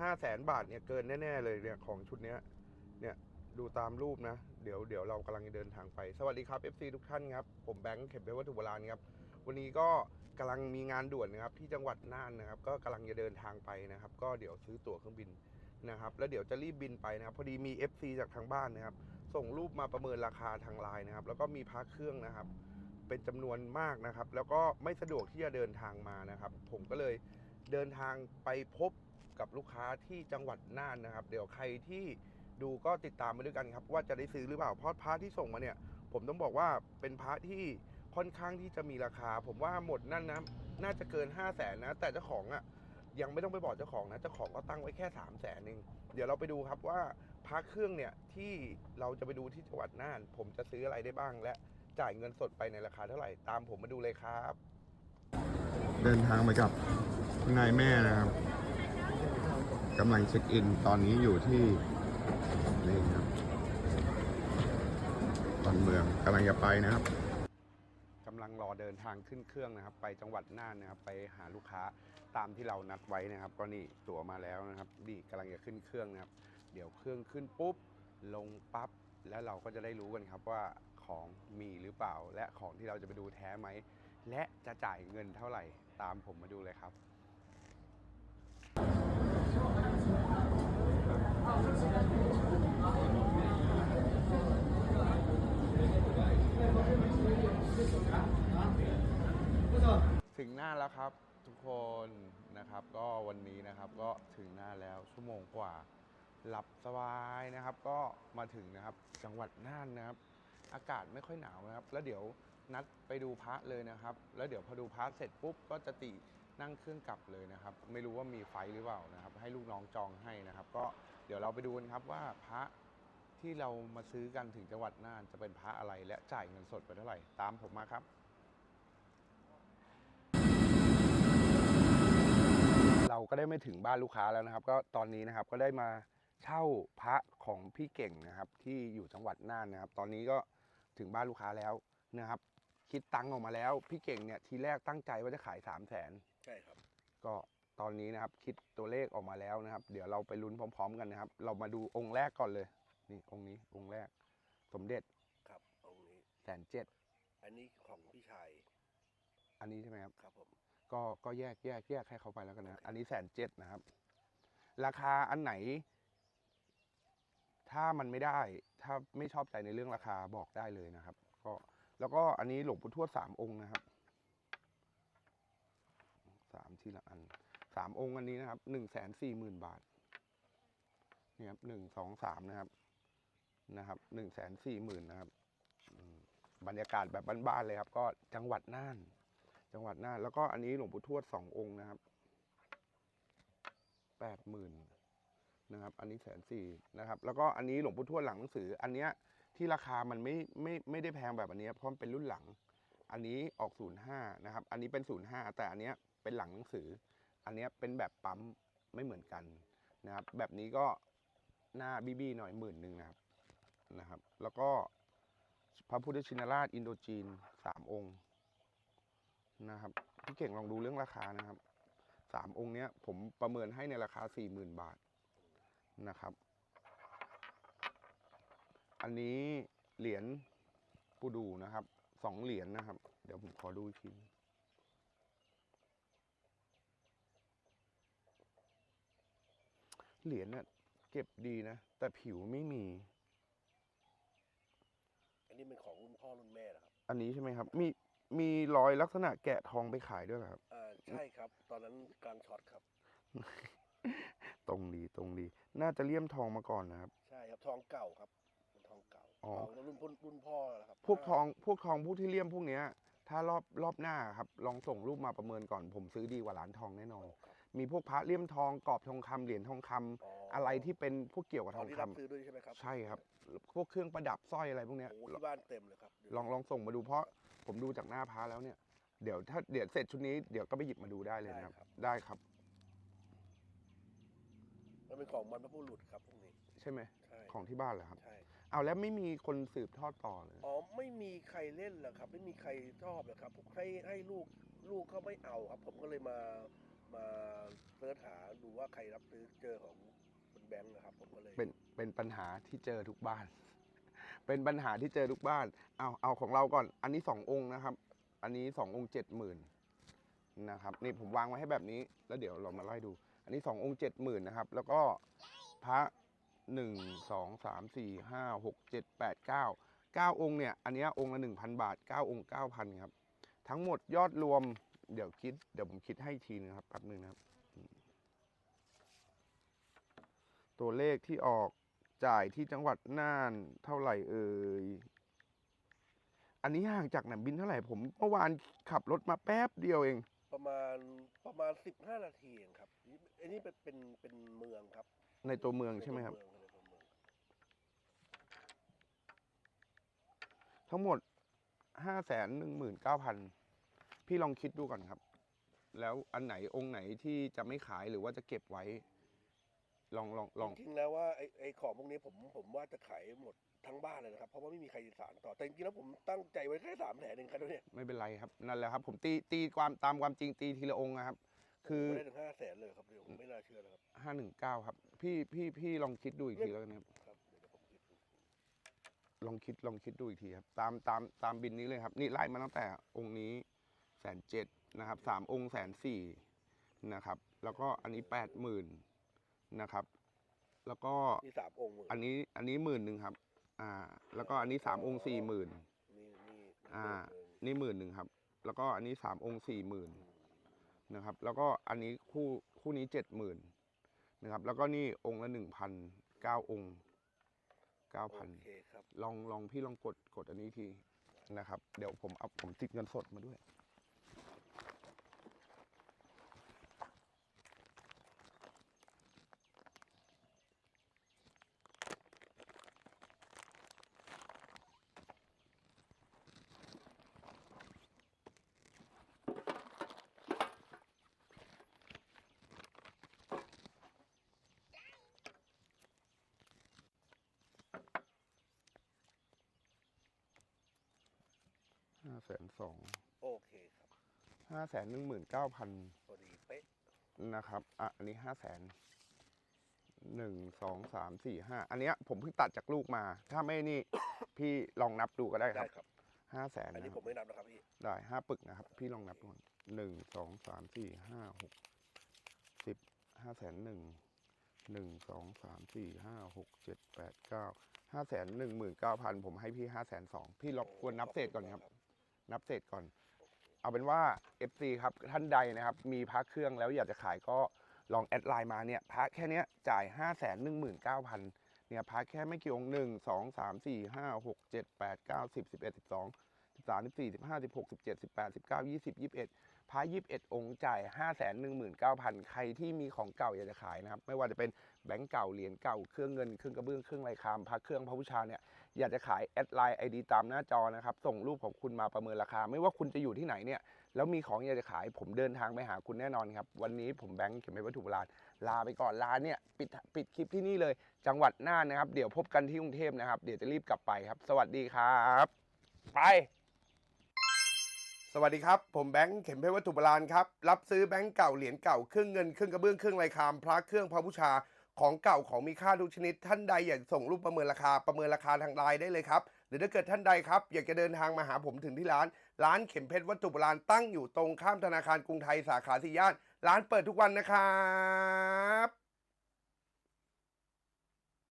ห้าแสนบาทเนี่ยเกินแน่ ๆ เลยเนี่ยของชุดเนี้ยเนี่ยดูตามรูปนะ เดี๋ยวเดี๋ยวเรากำลังจะเดินทางไป สวัสดีครับ FC ทุกท่านครับ ผมแบงค์เข็มเพชรวัตถุโบราณครับ วันนี้ก็กำลังมีงานด่วนนะครับ ที่จังหวัดน่านนะครับ ก็กำลังจะเดินทางไปนะครับ ก็เดี๋ยวซื้อตั๋วเครื่องบินนะครับ แล้วเดี๋ยวจะรีบบินไปนะครับ พอดีมี FC จากทางบ้านนะครับ ส่งรูปมาประเมินราคาทางไลน์นะครับ แล้วก็มีพักเครื่องนะครับ เป็นจำนวนมากนะครับ แล้วก็ไม่สะดวกที่จะเดินทางมานะครับ ผมก็เลยเดินทางไปพบ กับลูกค้าที่จังหวัดน่านนะครับ เดี๋ยวใครที่ดูก็ติดตามมาด้วยกันครับ ว่าจะได้ซื้อหรือเปล่าเพราะพระที่ส่งมาเนี่ย ผมต้องบอกว่าเป็นพระที่ค่อนข้างที่จะมีราคา ผมว่าหมดนั่นนะน่าจะเกิน 5 0 0แสนนะ แต่เจ้าของอะ่ะยังไม่ต้องไปบอกเจ้าของนะเจ้าของก็ตั้งไว้แค่ 3 0 0แสนเองเดี๋ยวเราไปดูครับว่าพระเครื่องเนี่ยที่เราจะไปดูที่จังหวัดน่าน ผมจะซื้ออะไรได้บ้าง และจ่ายเงินสดไปในราคาเท่าไหร่ตามผมมาดูเลยครับ เดินทางไปกับนายแม่นะครับ กำลังเช็คอิน ตอนนี้อยู่ที่นี่ครับตอนเมืองกำลังจะไปนะครับกำลังรอเดินทางขึ้นเครื่องนะครับ ไปจังหวัดน่านนะครับ ไปหาลูกค้าตามที่เรานัดไว้นะครับ ก็นี่ตั๋วมาแล้วนะครับนี่กำลังจะขึ้นเครื่องนะครับ เดี๋ยวเครื่องขึ้นปุ๊บลงปั๊บแล้วเราก็จะได้รู้กันครับว่าของมีหรือเปล่า และของที่เราจะไปดูแท้ไหมและจะจ่ายเงินเท่าไหร่ตามผมมาดูเลยครับ ถึงหน้าแล้วครับทุกคนนะครับ ก็วันนี้นะครับก็ถึงหน้าแล้วชั่วโมงกว่า หลับสบายนะครับ ก็มาถึงนะครับจังหวัดน่านนะครับ อากาศไม่ค่อยหนาวนะครับ แล้วเดี๋ยวนัดไปดูพระเลยนะครับ แล้วเดี๋ยวพอดูพระเสร็จปุ๊บก็จะติ นั่งเครื่องกลับเลยนะครับ ไม่รู้ว่ามีไฟหรือเปล่านะครับ ให้ลูกน้องจองให้นะครับ ก็เดี๋ยวเราไปดูกันครับว่าพระที่เรามาซื้อกันถึงจังหวัดน่านจะเป็นพระอะไรและจ่ายเงินสดไปเท่าไหร่ ตามผมมาครับเราก็ได้ไม่ถึงบ้านลูกค้าแล้วนะครับ ก็ตอนนี้นะครับก็ได้มาเช่าพระของพี่เก่งนะครับ ที่อยู่จังหวัดน่านนะครับ ตอนนี้ก็ถึงบ้านลูกค้าแล้วนะครับ คิดตังค์ออกมาแล้ว พี่เก่งเนี่ยทีแรกตั้งใจว่าจะขาย 3 0 0แสน ใช่ครับ ก็ตอนนี้นะครับ คิดตัวเลขออกมาแล้วนะครับ เดี๋ยวเราไปลุ้นพร้อม ๆ กันนะครับ เรามาดูองค์แรกก่อนเลย นี่องค์นี้องค์แรก สมเด็จครับองค์นี้แสนเจ็ดอันนี้ของพี่ชายอันนี้ใช่ไหมครับ ครับผมก็ก็แยกแยกแยกให้เขาไปแล้วกันนะอันนี้แสนเจ็ดนะครับ ราคาอันไหน ถ้ามันไม่ได้ ถ้าไม่ชอบใจในเรื่องราคาบอกได้เลยนะครับ ก็แล้วก็อันนี้หลวงปู่ทวดสามองค์นะครับ สามทีละอันสามองค์อันนี้นะครับหนึ่งแสนสี่หมื่นบาทนี่ครับหนึ่งสองสามนะครับนะครับหนึ่งแสนสี่หมื่นนะครับบรรยากาศแบบบ้านๆเลยครับ ก็จังหวัดน่าน จังหวัดน่าน แล้วก็อันนี้หลวงปู่ทวดสององค์นะครับแปดหมื่นนะครับ อันนี้แสนสี่นะครับ แล้วก็อันนี้หลวงปู่ทวดหลังหนังสือ อันเนี้ยที่ราคามันไม่ไม่ไม่ได้แพงแบบอันเนี้ยเพราะมันเป็นรุ่นหลัง อันนี้ออกศูนย์ห้านะครับ อันนี้เป็นศูนย์ห้าแต่อันเนี้ยเป็นหลังหนังสือ อันเนี้ยเป็นแบบปั๊มไม่เหมือนกันนะครับ แบบนี้ก็หน้าบีบีหน่อยหมื่นหนึ่งนะครับนะครับ แล้วก็พระพุทธชินราชอินโดจีนสามองค์นะครับพี่เก่งลองดูเรื่องราคานะครับสามองค์เนี้ยผมประเมินให้ในราคาสี่หมื่นบาทนะครับ อันนี้เหรียญปูดูนะครับ สองเหรียญนะครับ เดี๋ยวผมขอดูอีกทีเหรียญเนี่ยเก็บดีนะ แต่ผิวไม่มี อันนี้เป็นของรุ่นพ่อรุ่นแม่นะครับอันนี้ใช่ไหมครับ มีมีรอยลักษณะแกะทองไปขายด้วยเหรอครับ อ่าใช่ครับ ตอนนั้นกลางช็อตครับ ตรงดีตรงดี น่าจะเลี่ยมทองมาก่อนนะครับ ใช่ครับทองเก่าครับเป็นท องเก่าอ๋อทองรุ่นรุ่นรุ่นพ่อแล้วครับพวกทองพวกทองพวกที่เลี่ยมพวกเนี้ย ถ้ารอบรอบหน้าครับ ลองส่งรูปมาประเมินก่อนผมซื้อดีกว่าร้านทองแน่นอนครับมีพวกพระเลี่ยมทองกรอบทองคำเหรียญทองคำอะไรที่เป็นพวกเกี่ยวกับททอองงที่คำรับซื้อด้วยใช่ไหมครับใช่ครับ พวกเครื่องประดับสร้อยอะไรพวกเนี้ย โอ้ที่บ้านเต็มเลยครับลองลองส่งมาดูเพราะผมดูจากหน้าพระแล้วเนี่ย เดี๋ยวถ้าเดี๋ยวเสร็จชุดนี้เดี๋ยวก็ไปหยิบมาดูได้เลยนะครับ ได้ครับมันเป็นของบรรพบุรุษครับพวกนี้ใช่ไหมใช่ของที่บ้านเหรอครับ ใช่ เอาแล้วไม่มีคนสืบทอดต่อเลย อ๋อไม่มีใครเล่นหรอกครับ ไม่มีใครชอบหรอกครับพวกให้ให้ลูกลูกเขาไม่เอาครับ ผมก็เลยมามาเสิร์ชหาดูว่าใครรับซื้อเจอของคุณแบงค์นะครับ ผมก็เลยเป็นเป็นปัญหาที่เจอทุกบ้าน เป็นปัญหาที่เจอทุกบ้าน เอาเอาของเราก่อน อันนี้สององค์นะครับ อันนี้สององค์เจ็ดหมื่นนะครับนี่ผมวางไว้ให้แบบนี้ แล้วเดี๋ยวเรามาไล่ดู อันนี้สององค์เจ็ดหมื่นนะครับ แล้วก็พระ หนึ่งสองสามสี่ห้าหกเจ็ดแปดเก้าเก้าองค์เนี่ย อันเนี้ยองค์ละหนึ่งพันบาทเก้าองค์เก้าพันครับ ทั้งหมดยอดรวมเดี๋ยวคิด เดี๋ยวผมคิดให้อีกทีนึงครับแป๊บนึงนะครับ ตัวเลขที่ออกจ่ายที่จังหวัดน่านเท่าไหร่เอ่ย อันนี้ห่างจากหนามบินเท่าไหร่ผมเมื่อวานขับรถมาแป๊บเดียวเอง ประมาณประมาณสิบห้านาทีเองครับนี่อันนี้เป็นเป็นเป็นเมืองครับ ในตัวเมืองใช่ไหมครับในตัวเมืองในตัวเมือง ทั้งหมดห้าแสนหนึ่งหมื่นเก้าพันพี่ลองคิดดูก่อนครับ แล้วอันไหนองค์ไหนที่จะไม่ขายหรือว่าจะเก็บไว้ ลองลองลองจริงๆแล้วว่าไอ้ไอ้ของพวกนี้ผมผมว่าจะขายหมดทั้งบ้านเลยนะครับ เพราะว่าไม่มีใครสานต่อแต่จริงๆแล้วผมตั้งใจไว้แค่สามแสนเองครับเนี่ยไม่เป็นไรครับ นั่นแหละครับ ผมตีตีความตามความจริงตีทีละองค์นะครับ คือไม่ได้ถึงห้าแสนเลยครับเดี๋ยวผมไม่น่าเชื่อนะครับห้าหนึ่งเก้าครับ พี่พี่พี่ลองคิดดูอีกทีแล้วกันครับ ครับเดี๋ยวผมคิดดู ลองคิดลองคิดดูอีกทีครับ ตามตามตามบินนี้เลยครับ นี่ไล่มาตั้งแต่องค์นี้แสนเจ็ดนะครับสามองค์แสนสี่นะครับ แล้วก็อันนี้แปดหมื่นนะครับ แล้วก็มีสามองค์เลยอันนี้อันนี้หมื่นหนึ่งครับ อ่า แล้วก็อันนี้สามองค์สี่หมื่นนี่นี่อ่าเออนี่หมื่นหนึ่งครับ แล้วก็อันนี้สามองค์สี่หมื่นอืมนะครับ แล้วก็อันนี้คู่คู่นี้เจ็ดหมื่นนะครับ แล้วก็นี่องค์ละหนึ่งพันเก้าองค์ เก้าพันโอเคครับลองลองพี่ลองกดกดอันนี้ทีนะครับ เดี๋ยวผมเอาผมติดเงินสดมาด้วย แสนสองโอเคครับห้าแสนหนึ่งหมื่นเก้าพันพอดีเป๊ะนะครับอะอันนี้ห้าแสนหนึ่งสองสามสี่ห้าอันเนี้ยผมเพิ่งตัดจากลูกมา ถ้าไม่นี่ พี่ลองนับดูก็ได้คได้รับครับ ห้าแสนอันนี้นะคผรับมไม่นับนะครับพี่ได้ห้าปึกนะครับ พี่ลองนับดูก่อนหนึ่งสองสามสี่ห้าหกสิบห้าแสนหนึ่งหนึ่งสองสามสี่ห้าหกเจ็ดแปดเก้าห้าแสนหนึ่งหมื่นเก้าพันผมให้พี่ห้าแสนสองพี่รบกวนนับเศษก่อนครับ นับเศษก่อน เอาเป็นว่า FC ครับท่านใดนะครับ มีพระเครื่องแล้วอยากจะขายก็ลองแอดไลน์มาเนี่ยพระแค่เนี้ยจ่าย5 1 9 0 0 0เนี่ยพระแค่ไม่กี่องค์หนึ่งสองสามสี่ห้าหกเจ็ดแปดเก้าสิบสิบเอ็ดสิบสองสิบสามสิบสี่สิบห้าสิบหกสิบเจ็ดสิบแปดสิบเก้ายี่สิบยี่สิบเอ็ดพระยี่สิบเอ็ดองค์จ่ายห้าแสนหนึ่งหมื่นเก้าพันใครที่มีของเก่าอยากจะขายนะครับ ไม่ว่าจะเป็นแบงก์เก่าเหรียญเก่าเครื่องเงินเครื่องกระเบื้องเครื่องไรคามพระเครื่องพระบูชาเนี่ย อยากจะขายแอดไลน์ไอดีตามหน้าจอนะครับ ส่งรูปของคุณมาประเมินราคา ไม่ว่าคุณจะอยู่ที่ไหนเนี่ย แล้วมีของอยากจะขายผมเดินทางไปหาคุณแน่นอนครับ วันนี้ผมแบงค์เข็มไม่วัตถุโบราณลาไปก่อนลาเนี่ยปิดปิดคลิปที่นี่เลย จังหวัดน่านนะครับ เดี๋ยวพบกันที่กรุงเทพนะครับ เดี๋ยวจะรีบกลับไปครับ สวัสดีครับ ไป สวัสดีครับ ผมแบงค์เข็มเพชรวัตถุโบราณครับ รับซื้อแบงค์เก่าเหรียญเก่าเครื่องเงินเครื่องกระเบื้องเครื่องไรคามพระเครื่องพระบูชา ของเก่าของมีค่าทุกชนิด ท่านใดอยากส่งรูปประเมินราคาประเมินราคาทางไลน์ได้เลยครับ หรือถ้าเกิดท่านใดครับ อยากจะเดินทางมาหาผมถึงที่ร้าน ร้านเข็มเพชรวัตถุโบราณตั้งอยู่ตรงข้ามธนาคารกรุงไทยสาขาสี่ย่าน ร้านเปิดทุกวันนะครับ